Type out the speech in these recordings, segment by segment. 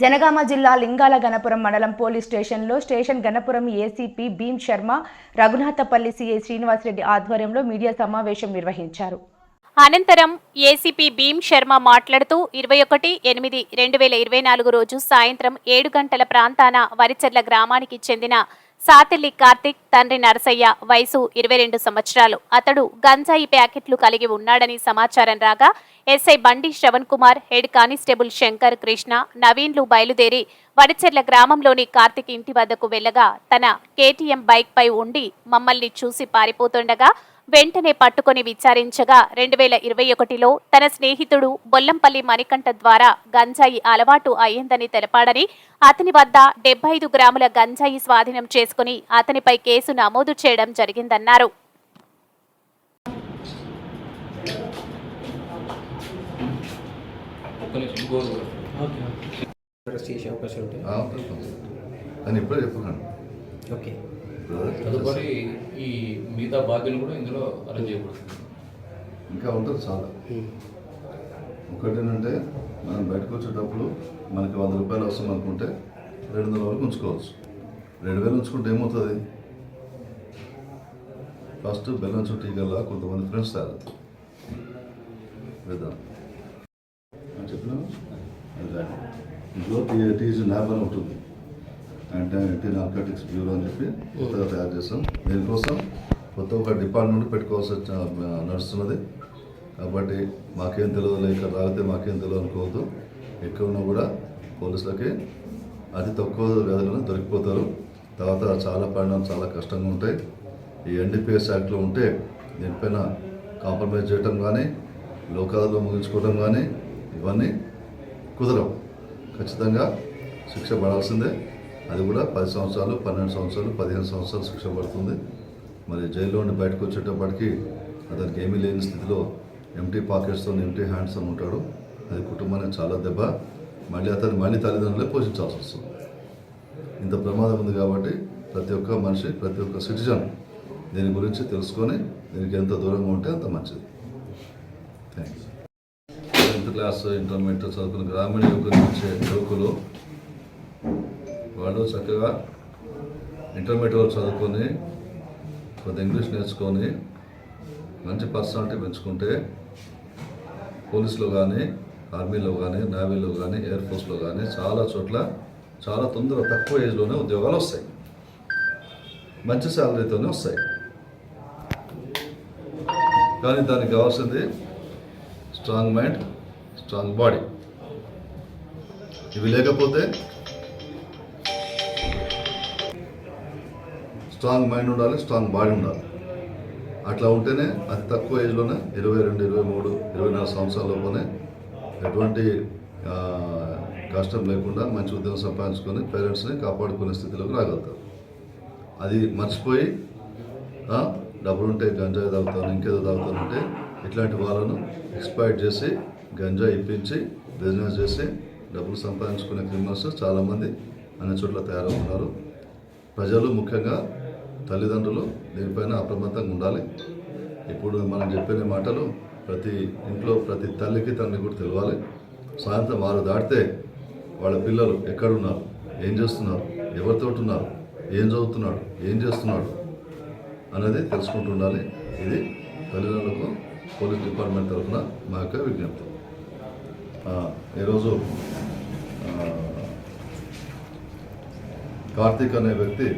జనగామ జిల్లా లింగాల గణపురం మండలం పోలీస్ స్టేషన్లో station Ganapuram ACP Bheem Sharma Raghunathpalli CI Srinivasa Reddy ఆధ్వర్యంలో మీడియా సమావేశం నిర్వహించారు. అనంతరం ఏసీపీ భీమ్ శర్మ మాట్లాడుతూ ఇరవై ఒకటి ఎనిమిది రెండు వేల ఇరవై నాలుగు రోజు సాయంత్రం ఏడు గంటల ప్రాంతాన వరిచెర్ల గ్రామానికి చెందిన సాతెల్లి కార్తిక్ తండ్రి నరసయ్య వయసు ఇరవై రెండు సంవత్సరాలు. అతడు గంజాయి ప్యాకెట్లు కలిగి ఉన్నాడని సమాచారం రాగా SI Bandi Sravan Kumar head constable Shankar Krishna నవీన్లు బయలుదేరి వడిచెర్ల గ్రామంలోని కార్తిక్ ఇంటి వద్దకు వెళ్ళగా తన కేటీఎం బైక్పై ఉండి మమ్మల్ని చూసి పారిపోతుండగా వెంటనే పట్టుకొని విచారించగా రెండు వేల ఇరవై ఒకటిలో తన స్నేహితుడు బొల్లంపల్లి మణికంఠ ద్వారా గంజాయి అలవాటు అయ్యిందని తెలపాడని అతని వద్ద డెబ్బై ఐదు గ్రాముల గంజాయి స్వాధీనం చేసుకుని అతనిపై కేసు నమోదు చేయడం జరిగిందన్నారు. చేసే అవకాశం ఉంటుంది. అని చెప్పుకున్నాను. ఓకే. తదుపరి ఈ మిగతా బాధ్యులు కూడా ఇందులో అరేంజ్ చేయబడుతుంది. ఇంకా ఉంటుంది చాలా. ఒకటేనంటే మనం బయటకు వచ్చేటప్పుడు మనకి వంద రూపాయలు అవసరం అనుకుంటే రెండు వందల వరకు ఉంచుకోవచ్చు. రెండు వేలు ఉంచుకుంటే ఏమవుతుంది? ఫస్ట్ బెల్లం చుట్టూ గల్లా కొంతమంది ఫ్రెండ్స్ తయారు విధానం. చెప్పిన ఇంట్లో టీజీ ల్యాబ్ అని ఉంటుంది అంటే యాంటీ నార్కాటిక్స్ బ్యూరో అని చెప్పి కొత్తగా తయారు చేస్తాం దీనికోసం కొత్త ఒక డిపార్ట్మెంట్ పెట్టుకోవాల్సి నడుస్తున్నది. కాబట్టి మాకేం తెలియదు ఇక్కడ రాగితే మాకేం తెలియదు అనుకోవద్దు. ఎక్కడున్నా కూడా పోలీసులకి అతి తక్కువ వ్యాధులను దొరికిపోతారు. తర్వాత చాలా పరిణామాలు చాలా కష్టంగా ఉంటాయి. ఈ ఎన్డీపీఎస్ యాక్ట్లో ఉంటే దీనిపైన కాంప్రమైజ్ చేయటం కానీ లోకాలలో ముగించుకోవడం కానీ ఇవన్నీ కుదరవు. ఖచ్చితంగా శిక్ష పడాల్సిందే. అది కూడా పది సంవత్సరాలు పన్నెండు సంవత్సరాలు పదిహేను సంవత్సరాలు శిక్ష పడుతుంది. మరి జైల్లో నుండి బయటకు వచ్చేటప్పటికి అతనికి ఏమీ లేని స్థితిలో ఎంటీ పాకెట్స్తో ఎంటీ హ్యాండ్స్ అని ఉంటాడు. అది కుటుంబానికి చాలా దెబ్బ. మళ్ళీ అతను మళ్ళీ తల్లిదండ్రులే పోషించాల్సి వస్తుంది. ఇంత ప్రమాదం ఉంది కాబట్టి ప్రతి ఒక్క మనిషి ప్రతి ఒక్క సిటిజన్ దీని గురించి తెలుసుకొని దీనికి ఎంత దూరంగా ఉంటే అంత మంచిది. థ్యాంక్స్ టెన్త్ క్లాస్ ఇంటర్మీడియట్ చదువుకున్న గ్రామీణ యువకులు ఇచ్చే యువకులు వాళ్ళు చక్కగా ఇంటర్మీడియట్ వరకు చదువుకొని కొద్ది ఇంగ్లీష్ నేర్చుకొని మంచి పర్సనాలిటీ పెంచుకుంటే పోలీసులో కానీ ఆర్మీలో కానీ నేవీలో కానీ ఎయిర్ ఫోర్స్లో కానీ చాలా చోట్ల చాలా తొందర తక్కువ ఏజ్లోనే ఉద్యోగాలు వస్తాయి. మంచి శాలరీతోనే వస్తాయి. కానీ దానికి కావాల్సింది స్ట్రాంగ్ మైండ్ స్ట్రాంగ్ బాడీ. ఇవి లేకపోతే స్ట్రాంగ్ మైండ్ ఉండాలి స్ట్రాంగ్ బాడీ ఉండాలి. అట్లా ఉంటేనే అతి తక్కువ ఏజ్లోనే ఇరవై రెండు ఇరవై మూడు ఇరవై నాలుగు సంవత్సరాలలోనే ఎటువంటి కష్టం లేకుండా మంచి ఉద్యోగం సంపాదించుకొని పేరెంట్స్ని కాపాడుకునే స్థితిలోకి రాగలుగుతారు. అది మర్చిపోయి డబ్బులు డబ్బులుంటే గంజాయి తాగుతాను ఇంకేదో తాగుతాను అంటే ఇట్లాంటి వాళ్ళను ఎక్స్పైర్ చేసి గంజాయి ఇప్పించి బిజినెస్ చేసి డబ్బులు సంపాదించుకునే క్రిమినల్స్ చాలామంది అన్ని చోట్ల తయారవుతున్నారు. ప్రజలు ముఖ్యంగా తల్లిదండ్రులు దీనిపైన అప్రమత్తంగా ఉండాలి. ఇప్పుడు మనం చెప్పిన మాటలు ప్రతి ఇంట్లో ప్రతి తల్లికి తండ్రి కూడా తెలియాలి సాయంత్రం ఆరు దాటితే వాళ్ళ పిల్లలు ఎక్కడున్నారు? ఏం చేస్తున్నారు? ఎవరితో ఉన్నారు? ఏం చదువుతున్నాడు? ఏం చేస్తున్నాడు? అనేది తెలుసుకుంటూ ఉండాలి. ఇది తల్లిదండ్రులకు పోలీస్ డిపార్ట్మెంట్ తరఫున మా యొక్క విజ్ఞప్తి. ఈరోజు కార్తీక్ అనే వ్యక్తి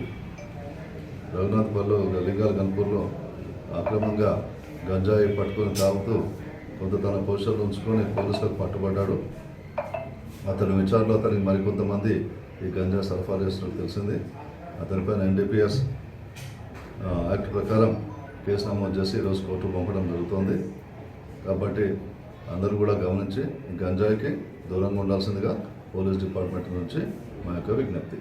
రఘునాథ్ లింగాల గన్పూర్లో అక్రమంగా గంజాయి పట్టుకొని తాగుతూ కొంత తన పోషణలు ఉంచుకొని పోలీసులకు పట్టుబడ్డాడు. అతని విచారణలో అతనికి మరికొంతమంది ఈ గంజా సరఫరా చేస్తున్నట్టు తెలిసింది. అతనిపైన ఎన్డీపీఎస్ యాక్ట్ ప్రకారం కేసు నమోదు చేసి ఈరోజు కోర్టు పంపడం జరుగుతోంది. కాబట్టి అందరూ కూడా గమనించి ఈ గంజాయికి దూరంగా ఉండాల్సిందిగా పోలీస్ డిపార్ట్మెంట్ నుంచి మా యొక్క విజ్ఞప్తి.